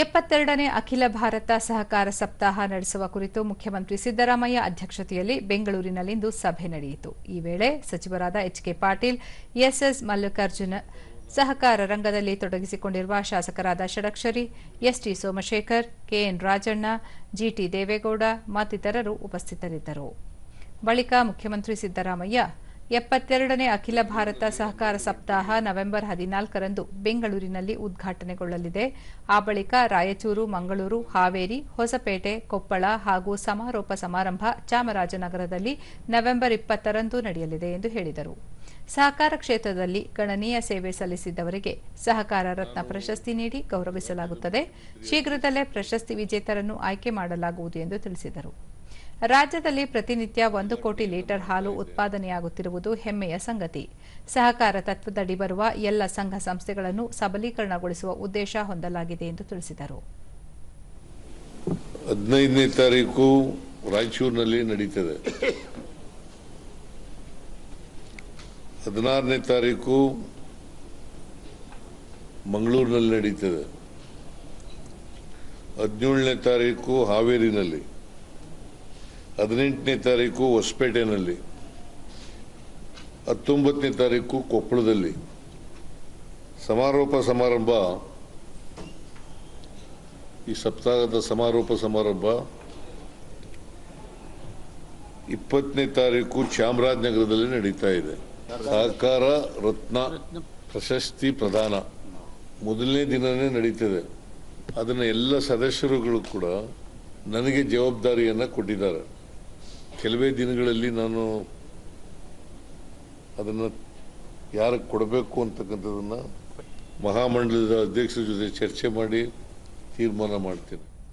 ಎಪ್ಪತ್ತೆರಡನೇ ಅಖಿಲ ಭಾರತ ಸಹಕಾರ ಸಪ್ತಾಹ ನಡೆಸುವ ಕುರಿತು ಮುಖ್ಯಮಂತ್ರಿ ಸಿದ್ದರಾಮಯ್ಯ ಅಧ್ಯಕ್ಷತೆಯಲ್ಲಿ ಬೆಂಗಳೂರಿನಲ್ಲಿಂದು ಸಭೆ ನಡೆಯಿತು. ಈ ವೇಳೆ ಸಚಿವರಾದ H K Patil, SS Mallikarjuna ಸಹಕಾರ ರಂಗದಲ್ಲಿ ತೊಡಗಿಸಿಕೊಂಡಿರುವ ಶಾಸಕರಾದ Shadakshari, ST Somashekhar, KN Rajanna, GT Devegowda ಮತ್ತಿತರರು ಉಪಸ್ಥಿತರಿದ್ದರು. ಬಳಿಕ ಮುಖ್ಯಮಂತ್ರಿ ಸಿದ್ದರಾಮಯ್ಯ ಎಪ್ಪತ್ತೆರಡನೇ ಅಖಿಲ ಭಾರತ ಸಹಕಾರ ಸಪ್ತಾಹ ನವೆಂಬರ್ ಹದಿನಾಲ್ಕರಂದು ಬೆಂಗಳೂರಿನಲ್ಲಿ ಉದ್ಘಾಟನೆಗೊಳ್ಳಲಿದೆ. ಆ ಬಳಿಕ ರಾಯಚೂರು, ಮಂಗಳೂರು, ಹಾವೇರಿ, ಹೊಸಪೇಟೆ, ಕೊಪ್ಪಳ ಹಾಗೂ ಸಮಾರೋಪ ಸಮಾರಂಭ ಚಾಮರಾಜನಗರದಲ್ಲಿ ನವೆಂಬರ್ ಇಪ್ಪತ್ತರಂದು ನಡೆಯಲಿದೆ ಎಂದು ಹೇಳಿದರು. ಸಹಕಾರ ಕ್ಷೇತ್ರದಲ್ಲಿ ಗಣನೀಯ ಸೇವೆ ಸಲ್ಲಿಸಿದವರಿಗೆ ಸಹಕಾರ ರತ್ನ ಪ್ರಶಸ್ತಿ ನೀಡಿ ಗೌರವಿಸಲಾಗುತ್ತದೆ. ಶೀಘ್ರದಲ್ಲೇ ಪ್ರಶಸ್ತಿ ವಿಜೇತರನ್ನು ಆಯ್ಕೆ ಮಾಡಲಾಗುವುದು ಎಂದು ತಿಳಿಸಿದರು. ರಾಜ್ಯದಲ್ಲಿ ಪ್ರತಿನಿತ್ಯ ಒಂದು ಕೋಟಿ ಲೀಟರ್ ಹಾಲು ಉತ್ಪಾದನೆಯಾಗುತ್ತಿರುವುದು ಹೆಮ್ಮೆಯ ಸಂಗತಿ. ಸಹಕಾರ ತತ್ವದಡಿ ಬರುವ ಎಲ್ಲ ಸಂಘ ಸಂಸ್ಥೆಗಳನ್ನು ಸಬಲೀಕರಣಗೊಳಿಸುವ ಉದ್ದೇಶ ಹೊಂದಲಾಗಿದೆ ಎಂದು ತಿಳಿಸಿದರು. ಹದಿನೈದನೇ ತಾರೀಕು ರಾಯಚೂರಿನಲ್ಲಿ ನಡೀತದೆ. ಹದಿನಾರನೇ ತಾರೀಕು ಮಂಗಳೂರಿನಲ್ಲಿ ನಡೀತದೆ. ಹದಿನೇಳನೇ ತಾರೀಕು ಹಾವೇರಿನಲ್ಲಿ. ಹದಿನೆಂಟನೇ ತಾರೀಕು ಹೊಸಪೇಟೆನಲ್ಲಿ, ಹತ್ತೊಂಬತ್ತನೇ ತಾರೀಕು ಕೊಪ್ಪಳದಲ್ಲಿ ಸಮಾರೋಪ ಸಮಾರಂಭ. ಈ ಸಪ್ತಾಹದ ಸಮಾರೋಪ ಸಮಾರಂಭ ಇಪ್ಪತ್ತನೇ ತಾರೀಕು ಚಾಮರಾಜನಗರದಲ್ಲಿ ನಡೀತಾ ಇದೆ. ಸಹಕಾರ ರತ್ನ ಪ್ರಶಸ್ತಿ ಪ್ರದಾನ ಮೊದಲನೇ ದಿನನೇ ನಡೀತದೆ. ಅದನ್ನು ಎಲ್ಲ ಸದಸ್ಯರುಗಳು ಕೂಡ ನನಗೆ ಜವಾಬ್ದಾರಿಯನ್ನು ಕೊಟ್ಟಿದ್ದಾರೆ. ಕೆಲವೇ ದಿನಗಳಲ್ಲಿ ನಾನು ಅದನ್ನು ಯಾರಿಗೆ ಕೊಡಬೇಕು ಅಂತಕ್ಕಂಥದ್ದನ್ನು ಮಹಾಮಂಡಲದ ಅಧ್ಯಕ್ಷರ ಜೊತೆ ಚರ್ಚೆ ಮಾಡಿ ತೀರ್ಮಾನ ಮಾಡ್ತೇನೆ.